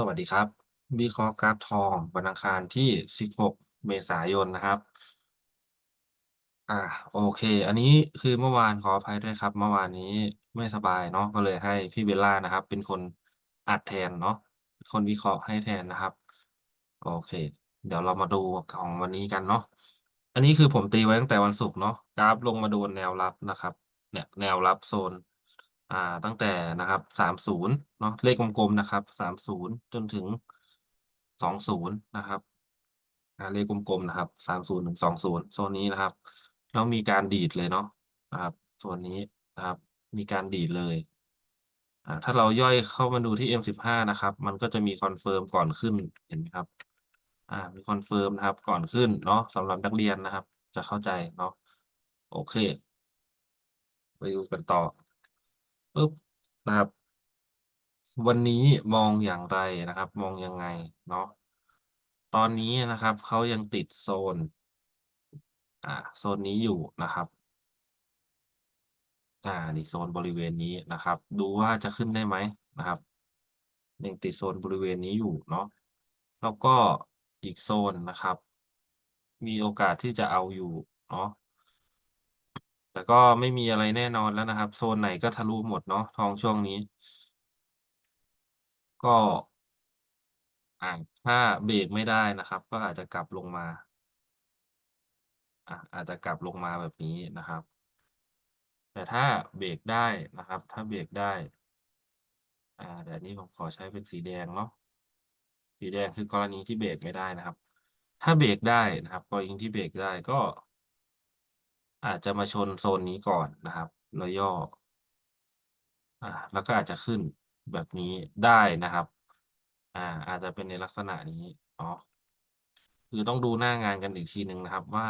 สวัสดีครับวิเคราะห์กราฟทองวันอังคารที่ 16 เมษายนนะครับ อ่า โอเค อันนี้คือเมื่อวานขออภัยด้วยครับ เมื่อวานนี้ไม่สบายเนาะก็เลยให้พี่เบลล่านะครับ เป็นคนอัดแทนเนาะคนวิเคราะห์ให้แทนนะครับ โอเค เดี๋ยวเรามาดูของวันนี้กันเนาะอันนี้คือผมตีไว้ตั้งแต่วันศุกร์เนาะกราฟลงมาโดนแนวรับนะครับ เนี่ย แนวรับโซน อ่าตั้งแต่นะครับ30เนาะเลขกลมๆนะครับ30จนถึง20นย์นะครับอ่าเลขกลมๆนะครับ30ถึง20โซนนี้นะครับแล้วมีการดีดเลยเนาะนะครับโซนนี้นะครับมีการดีดเลยอ่าถ้าเราย่อยเข้ามาดูที่ M15 นะครับ มันก็จะมีคอนเฟิร์มก่อนขึ้นเห็นไหมครับ?อ่ามีคอนเฟิร์มนะครับก่อนขึ้นเนาะสำหรับนักเรียนนะครับ จะเข้าใจเนาะโอเค ไปดูกันต่อ ปึ๊บนะครับ วันนี้มองอย่างไรนะครับ มองยังไงเนาะตอนนี้นะครับเขายังติดโซน อ่า โซนนี้อยู่นะครับอ่านี่โซนบริเวณนี้นะครับ ดูว่าจะขึ้นได้ไหมนะครับยังติดโซนบริเวณนี้อยู่เนาะแล้วก็อีกโซนนะครับ มีโอกาสที่จะเอาอยู่เนาะ แต่ก็ไม่มีอะไรแน่นอนแล้วนะครับ โซนไหนก็ทะลุหมดเนาะทองช่วงนี้ ก็อ่าถ้าเบรกไม่ได้นะครับ ก็อาจจะกลับลงมาอาอาจจะกลับลงมาแบบนี้นะครับ แต่ถ้าเบรกได้นะครับ ถ้าเบรกได้อ่าเดี๋ยวอันนี้ผมขอใช้เป็นสีแดงเนาะสีแดงคือกรณีที่เบรกไม่ได้นะครับ ถ้าเบรกได้นะครับกรณีที่เบรกได้ก็ อาจจะมาชนโซนนี้ก่อนนะครับ แล้วย่ออาแล้วก็อาจจะขึ้นแบบนี้ได้นะครับอาอาจจะเป็นในลักษณะนี้เนาะคือต้องดูหน้างานกันอีกทีหนึ่งนะครับ ว่า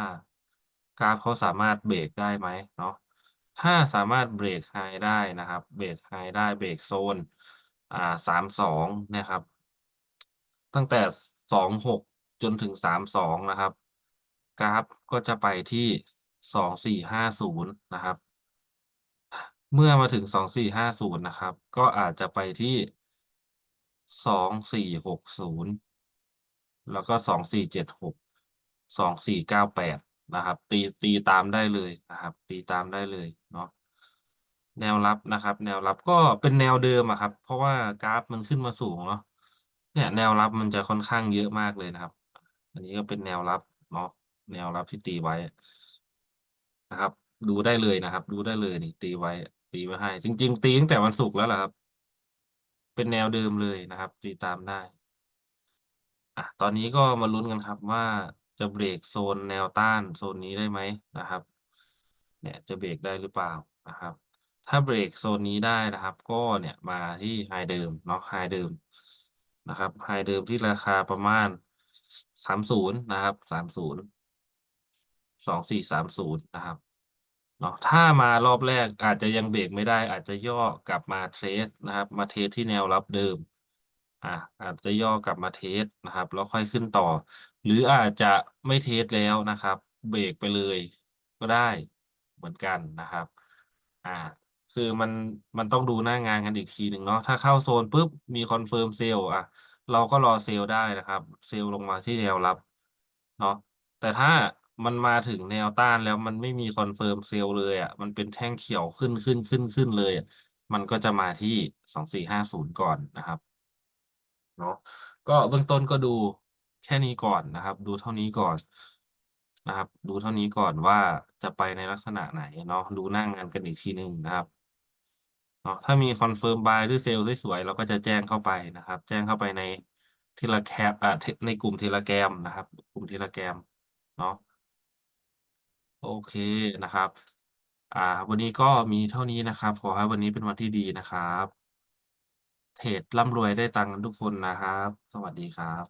กราฟเขาสามารถเบรกได้ไหมเนาะถ้าสามารถเบรกไฮได้นะครับ เบรกไฮได้เบรกโซน อ่า32เนี่ยครับ ตั้งแต่26จนถึง32นะครับ กราฟก็จะไปที่ 2450นย์นะครับ เมื่อมาถึง2450นย์นะครับ ก็อาจจะไปที่2460แล้วก็2476 2498นะครับ ตีตีตามได้เลยนะครับ ตีตามได้เลยเนาะแนวรับนะครับ แนวรับก็เป็นแนวเดิมอะครับ เพราะว่ากราฟมันขึ้นมาสูงเนาะเนี่ยแนวรับมันจะค่อนข้างเยอะมากเลยนะครับ อันนี้ก็เป็นแนวรับเนาะแนวรับที่ตีไว้ นะครับ ดูได้เลยนะครับ ดูได้เลยนี่ตีไว้ ตีไว้ให้ จริง ๆ ตีตั้งแต่วันศุกร์แล้วแหละครับ เป็นแนวเดิมเลยนะครับ ตีตามได้อะตอนนี้ก็มาลุ้นกันครับว่าจะเบรกโซนแนวต้านโซนนี้ได้ไหมนะครับ เนี่ยจะเบรกได้หรือเปล่านะครับ ถ้าเบรกโซนนี้ได้นะครับ ก็เนี่ยมาที่ไฮเดิมเนาะไฮเดิมนะครับไฮเดิมที่ราคาประมาณ30นย์นะครับ30 2430น สองสี่สามศูนย์นะครับเนาะถ้ามารอบแรกอาจจะยังเบรกไม่ได้ อาจจะย่อกลับมาเทสต์นะครับ มาเทสต์ที่แนวรับเดิมอ่าอาจจะย่อกลับมาเทสต์นะครับ แล้วค่อยขึ้นต่อ หรืออาจจะไม่เทสต์แล้วนะครับ เบรกไปเลยก็ได้เหมือนกันนะครับ อ่า คือมันมันต้องดูหน้างานกันอีกทีหนึ่งเนาะถ้าเข้าโซนปุ๊บมีคอนเฟิร์มเซลล์อะ เราก็รอเซลล์ได้นะครับ เซลล์ลงมาที่แนวรับ เนาะแต่ถ้า มันมาถึงแนวต้านแล้วมันไม่มีคอนเฟิร์มเซลล์เลยอะ มันเป็นแท่งเขียวขึ้นๆๆๆเลยอะมันก็จะมาที่2450ก่อนนะครับเนาะก็เบื้องต้นก็ดูแค่นี้ก่อนนะครับ ดูเท่านี้ก่อนนะครับ ดูเท่านี้ก่อนว่าจะไปในลักษณะไหนเนาะดูหน้างงานกันอีกทีหนึ่งนะครับเนาะถ้ามีคอนเฟิร์มบายหรือเซลล์สวยๆเราก็จะแจ้งเข้าไปนะครับ แจ้งเข้าไปใน Telegram อ่าในกลุ่ม Telegram นะครับ กลุ่ม Telegram เนาะ โอเคนะครับ อ่า วันนี้ก็มีเท่านี้นะครับ ขอให้วันนี้เป็นวันที่ดีนะครับ เทรดร่ำรวยได้ตังค์กันทุกคนนะครับ สวัสดีครับ